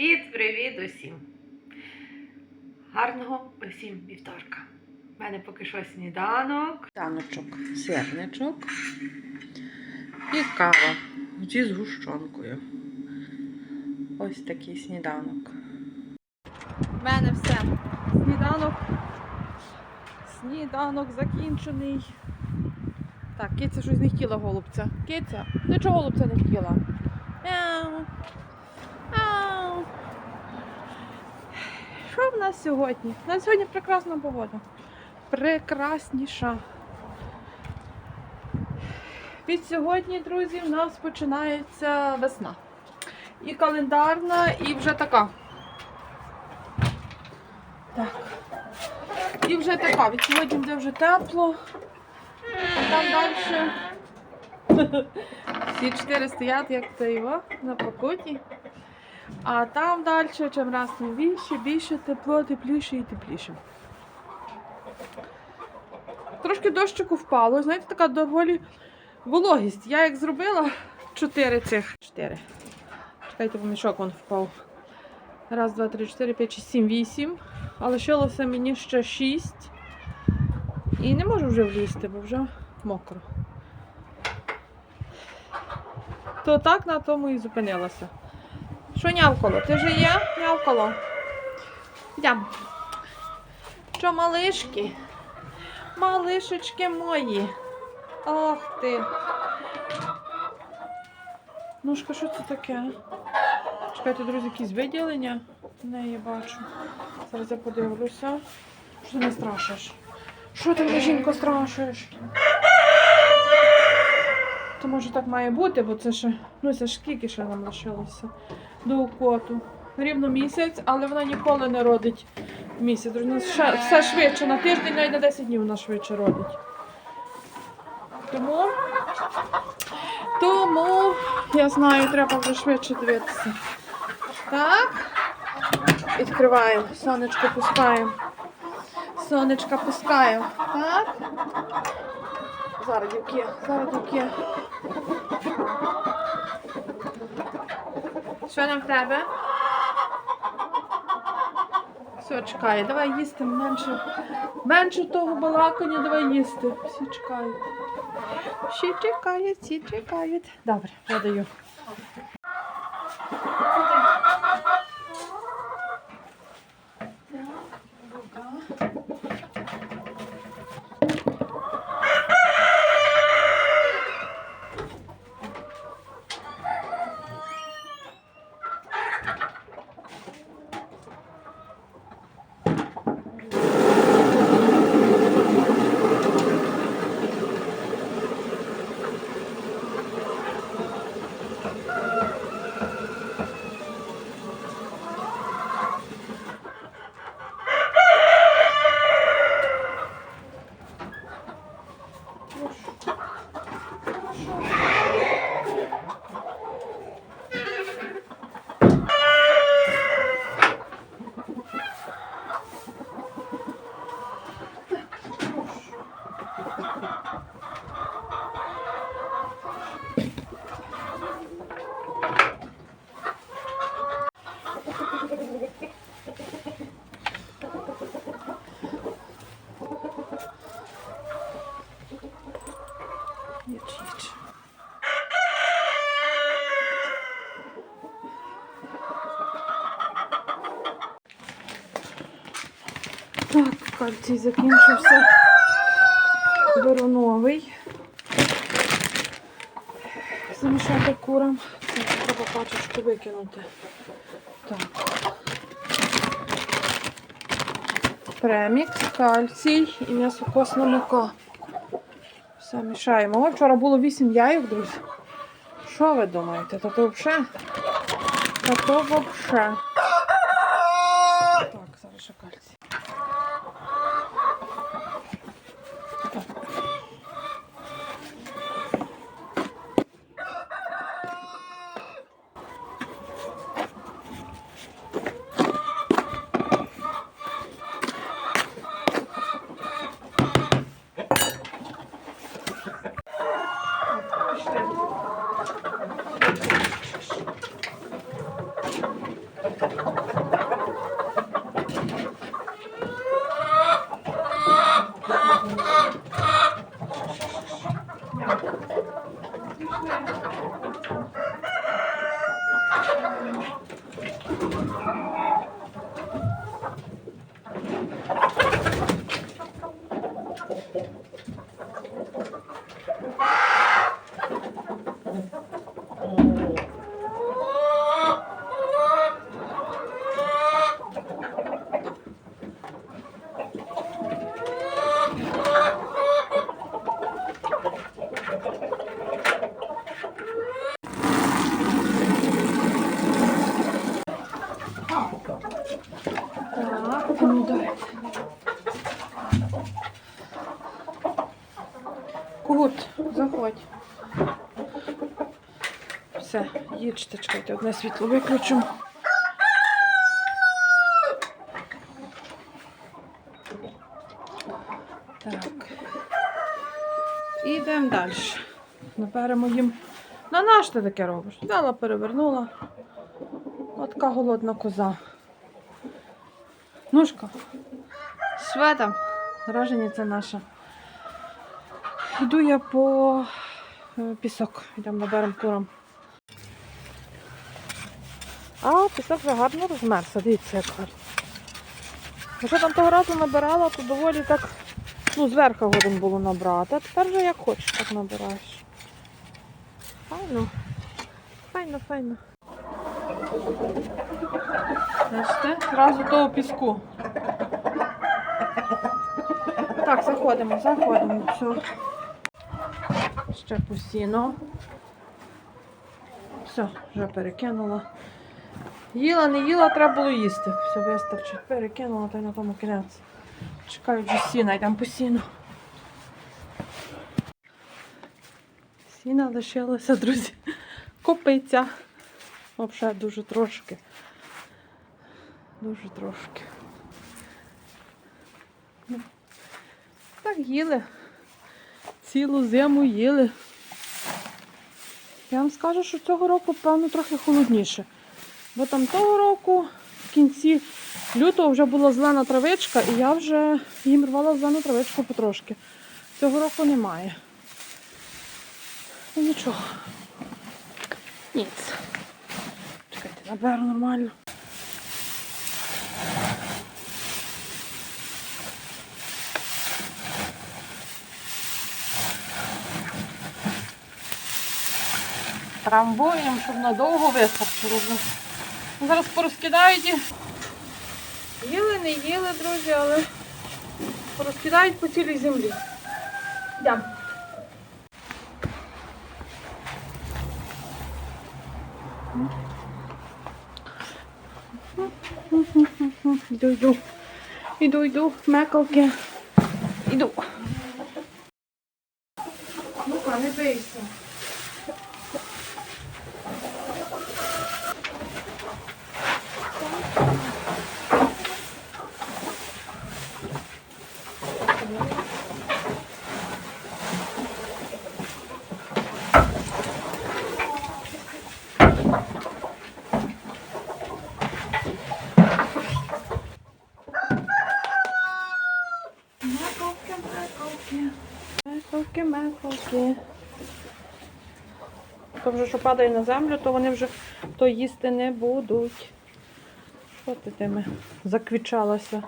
Привіт-привіт усім! Гарного усім вівторка. У мене поки що сніданок. Таночок, сирничок і кава зі згущенкою. Ось такий сніданок. У мене все. Сніданок. Сніданок закінчений. Так, киця щось не хотіла голубця. Киця, ти чого голубця не хотіла? Мяу. Що в нас сьогодні? У нас сьогодні прекрасна погода. Прекрасніша. Від сьогодні, друзі, в нас починається весна. І календарна, і вже така. Так. І вже така. Від сьогодні буде вже тепло. А там далі. Всі чотири стоять, як це на покуті. А там далі, чим раз тим більше, більше тепло, тепліше і тепліше. Трошки дощику впало, знаєте, така доволі вологість. Я як зробила чотири цих. Чотири. Чекайте, бо мішок вон впав. Раз, два, три, чотири, п'ять, шість, сім, вісім. А лишилося мені ще шість. І не можу вже влізти, бо вже мокро. То так на тому і зупинилася. Що нявкало? Ти вже є? Нявкало. Йдемо. Що, малишки? Малишечки мої. Ох ти. Ножка, що це таке? Чекайте, друзі, якісь виділення. В неї бачу. Зараз я подивлюся. Що ти не страшиш? Що ти мене, жінко, страшиш? То може так має бути, бо це ще, ну це ж скільки ще нам лишилося до укоту. Рівно місяць, але вона ніколи не родить місяць. Ще, все швидше, на тиждень, навіть на 10 днів вона швидше родить. Тому, тому я знаю, треба вже швидше дивитися. Так. Відкриваємо, сонечко пускаємо. Сонечка пускаємо. Так. Зараз дівки, зараз дівки. Що там тебе? Все, чекає. Давай їсти менше. Менше того балакання, давай їсти. Всі чекають. Всі чекають, всі чекають. Добре, я даю. Так, кальцій закінчився. Беру новий. Замішати курам. Це треба пачечку викинути. Так. Премікс, кальцій і м'ясокосна мука. Все мішаємо. О, вчора було 8 яйок, друзі. Що ви думаєте? Та то взагалі? Та то взагалі. Так, зараз ще кальцій. Ah! Заходь. Все, їдьте, чекайте, одне світло виключимо. Так. І йдемо далі. Наберемо їм. На наш ти таке робиш? Дала, перевернула. От така голодна коза. Нушка. Шведа. Рожениця наша. Йду я по е, пісок. Йдемо наберемо курам. А, пісок вже гарно розмерся. Дивіться, як гарно. Якщо там того разу набирала, то доволі так, ну, зверху годин було набрати. А тепер вже як хочеш, так набираєш. Файно. Файно, файно. Бачите, зразу того піску. Так, заходимо, заходимо. Все. Ще постійно. Все, вже перекинула. Їла, не їла, треба було їсти. Все вистачить. Перекинула, та й на тому кінець. Чекаю вже сіна, йдемо по сіну. Сіна лишилася, друзі. Копиця. Взагалі дуже трошки. Дуже трошки. Ну, Так їли. Цілу зиму їли. Я вам скажу, що цього року, певно, трохи холодніше. Бо там того року в кінці лютого вже була зелена травичка, і я вже їм рвала зелену травичку потрошки. Цього року немає. Ну нічого. Ніц. Чекайте, наберу нормально. Трамбуємо, щоб надовго вистачило. Зараз порозкидають. Їли, не їли, друзі, але порозкидають по цілій землі. Йдемо. Іду, йду. Іду, йду, мекалки. Іду. Ну-ка, не бийся. Мекалки, мекалки. Мекалки, мекалки. То вже що падає на землю, то вони вже то їсти не будуть. Що ти тими заквічалася?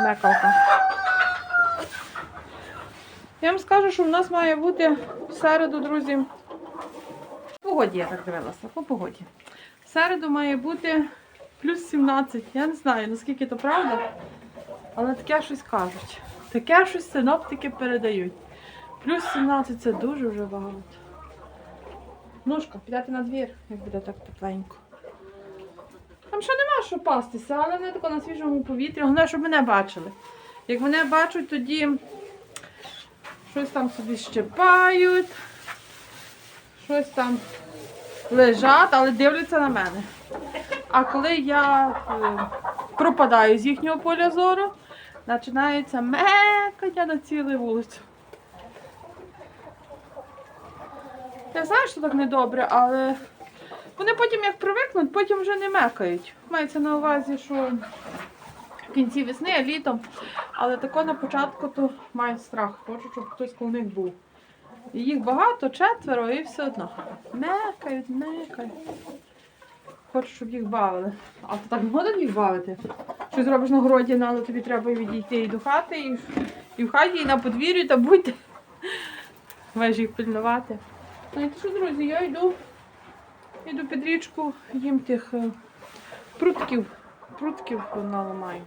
Мекалка. Я вам скажу, що в нас має бути в середу, друзі. По погоді я так дивилася, по погоді. В середу має бути плюс 17. Я не знаю, наскільки то правда, але таке щось кажуть. Таке щось синоптики передають. Плюс 17 це дуже вже багато. Ножка, підете на двір, як буде так тепленько. Там ще нема що пастися, але не тако на свіжому повітрі. Головне, щоб мене бачили. Як мене бачать, тоді щось там собі щепають, щось там лежать, але дивляться на мене. А коли я е, пропадаю з їхнього поля зору, починається мекання на цілу вулицю. Я знаю, що так недобре, але вони потім як привикнуть, потім вже не мекають. Мається на увазі, що в кінці весни, а літом. Але тако на початку то мають страх. Хочу, щоб хтось коло них був. І їх багато, четверо, і все одно. Мекають, мекають. Хочу, щоб їх бавили. А ти так згоден їх бавити? Щось зробиш на городі, ну, але тобі треба відійти і до хати, і, в хаті, і на подвір'ї, та будьте. Маєш їх пильнувати. Знаєте що, друзі, я йду, йду під річку, їм тих е, прутків, прутків наламаю.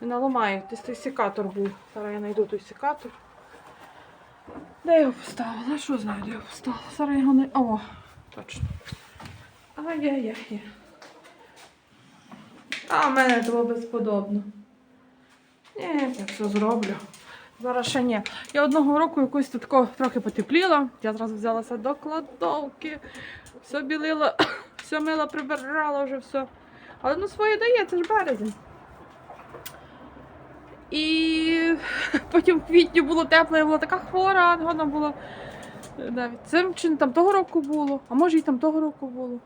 Не наламаю, десь той секатор був. Зараз я знайду той секатор. Де я його поставила? Що знаю, де я його поставила? Зараз я його не. О, точно. Ай-яй-яй. А в мене того безподобно. Ні, я все зроблю. Зараз ще ні. Я одного року якось тут трохи потепліла. Я зразу взялася до кладовки, все білила, все мила, прибирала вже все. Але ну своє дає, це ж березень. І потім в квітні було тепло, я була така хвора, вона була навіть цим чи там того року було, а може і там того року було.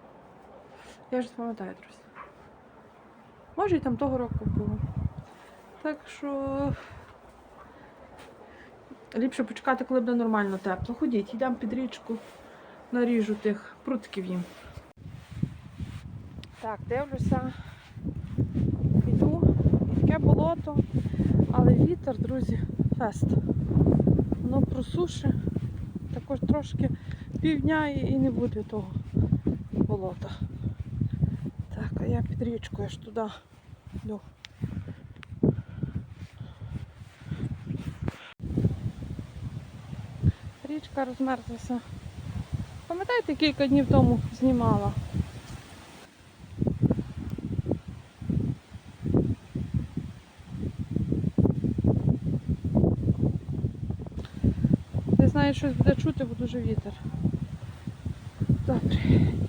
Я ж пам'ятаю, друзі. Може і там того року було. Так що ліпше почекати, коли буде нормально тепло. Ходіть, йдемо під річку, наріжу тих прутків їм. Так, дивлюся. Йду. Таке болото, але вітер, друзі, фест. Воно просуше. Також трошки півдня і і не буде того болота. Так, а я під річкою аж туди йду. Річка розмерзлася. Пам'ятаєте, кілька днів тому знімала? Не знаю, щось буде чути, бо дуже вітер. Добре,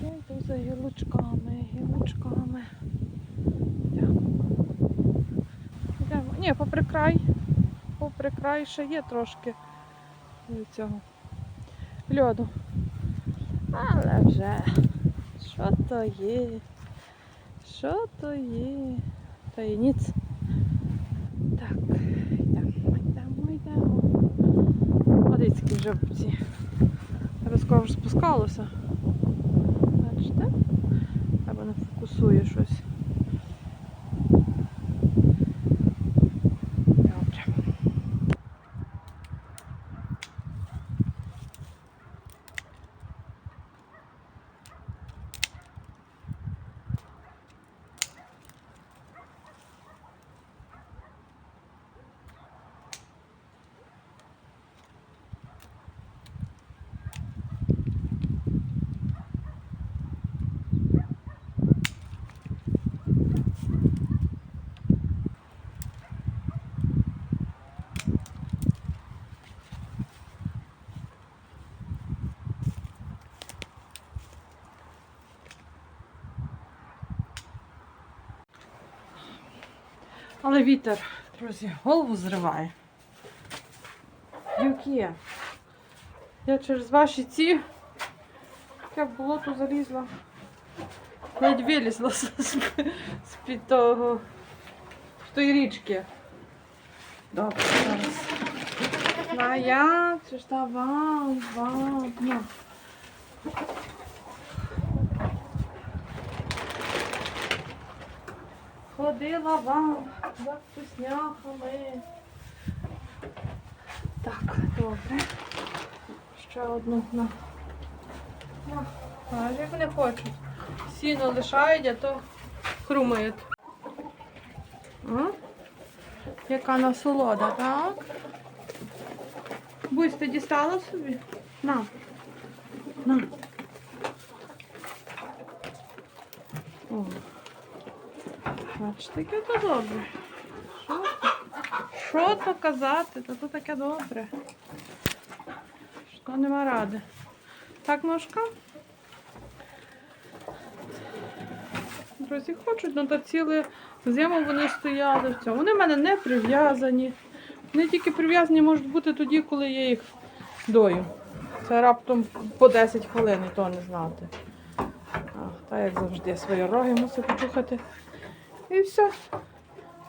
я йду за гілочками, гілочками. Ні, попри край. Попри край ще є трошки цього льоду. Але вже що то є? Що то є? Та є ніц. Так, йдемо, йдемо, йдемо. Подивіться, вже ці розков спускалося. Бачите? Або не фокусує щось. Добре. Але вітер, друзі, голову зриває. Юки. Я через ваші ці як в болото залізла. Навіть вилізла з-під того з тої річки. Добре, зараз. А я це ж та вам, вам. Ходила вам за вкусняхами. Так, добре. Ще одну на. А як не хочуть. Сіно лишають, а то хрумають. Яка насолода, так? Бусь, ти дістала собі? На. Бачите, таке то добре. Що, то? Що казати? Та то таке добре. Що нема ради. Так, ножка? Друзі, хочуть, ну то цілу зиму вони стояли. Вони в мене не прив'язані. Вони тільки прив'язані можуть бути тоді, коли я їх дою. Це раптом по 10 хвилин, і то не знати. А, та як завжди, свої роги мусить почухати. І все.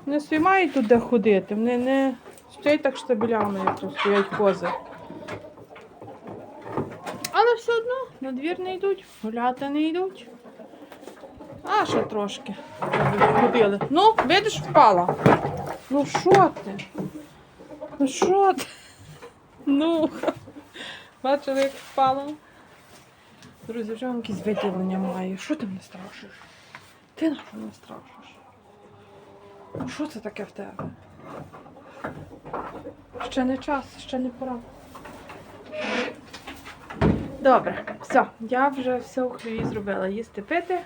Не собі мають тут де ходити. Вони не стоять так штабелями, як тут стоять кози. Але все одно на двір не йдуть, гуляти не йдуть. А, ще трошки. Ходили. Ну, видиш, впала. Ну що ти? Ну що ти? Ну. Бачили, як впала? Друзі, вже вам якісь виділення маю. Що ти мене страшиш? Ти на що мене страшиш? Що це таке в тебе? Ще не час, ще не пора. Добре, все, я вже все у хліві зробила. Їсти пити.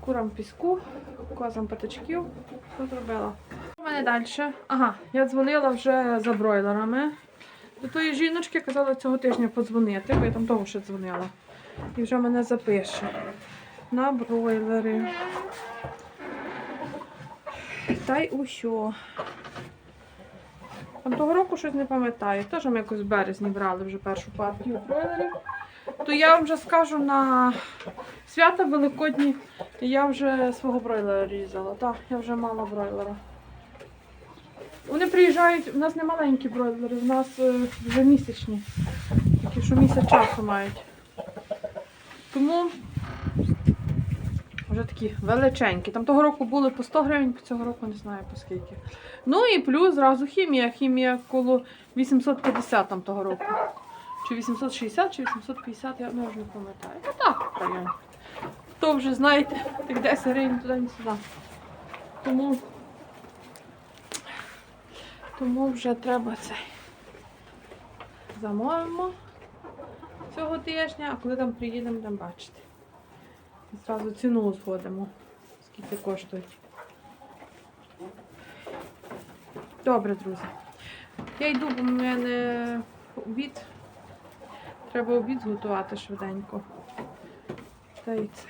Курам піску, козам патичків. Все зробила. У мене далі. Ага, я дзвонила вже за бройлерами. До тої жіночки казала цього тижня подзвонити, бо я там того ще дзвонила. І вже мене запише. На бройлери. Та й усьо. Там того року щось не пам'ятаю. Теж ми якось в березні брали вже першу партію бройлерів. То я вам вже скажу на свята Великодні я вже свого бройлера різала. Так, я вже мала бройлера. Вони приїжджають, у нас не маленькі бройлери, у нас е, вже місячні. Такі, що місяць часу мають. Тому вже такі величенькі. Там того року були по 100 гривень, цього року не знаю по скільки. Ну і плюс зразу хімія. Хімія коло 850 там того року. Чи 860, чи 850, я ну, вже не пам'ятаю. Ну так, в районі. Вже знаєте, тих 10 гривень туди не сюди. Тому, тому вже треба цей. Замовимо цього тижня, а коли там приїдемо, будемо бачити. Зразу ціну узгодимо, скільки коштують. Добре, друзі. Я йду, бо в мене обід. Треба обід зготувати швиденько. Та й це.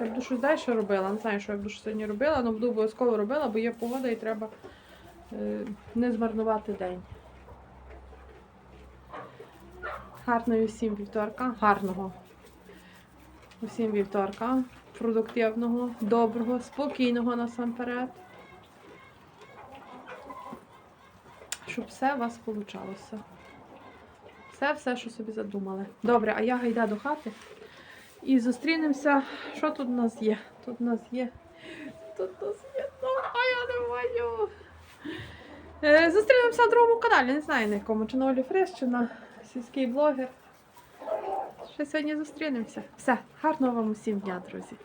Я буду щось далі робила. Не знаю, що я буду сьогодні робила, але буду обов'язково робила, бо є погода і треба е, не змарнувати день. Гарної всім вівторка. Гарного. Усім вівторка. Продуктивного, доброго, спокійного насамперед. Щоб все у вас вийшло. Все, все, що собі задумали. Добре, а я гайда до хати. І зустрінемося. Що тут у нас є? Тут у нас є. Тут у нас є. Ну, а я не маю. Е, зустрінемося на другому каналі. Не знаю на якому. Чи на Олі Фреш, чи на сільський блогер. Ще сьогодні зустрінемося. Все, гарного вам усім дня, друзі.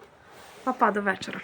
Папа, до вечора.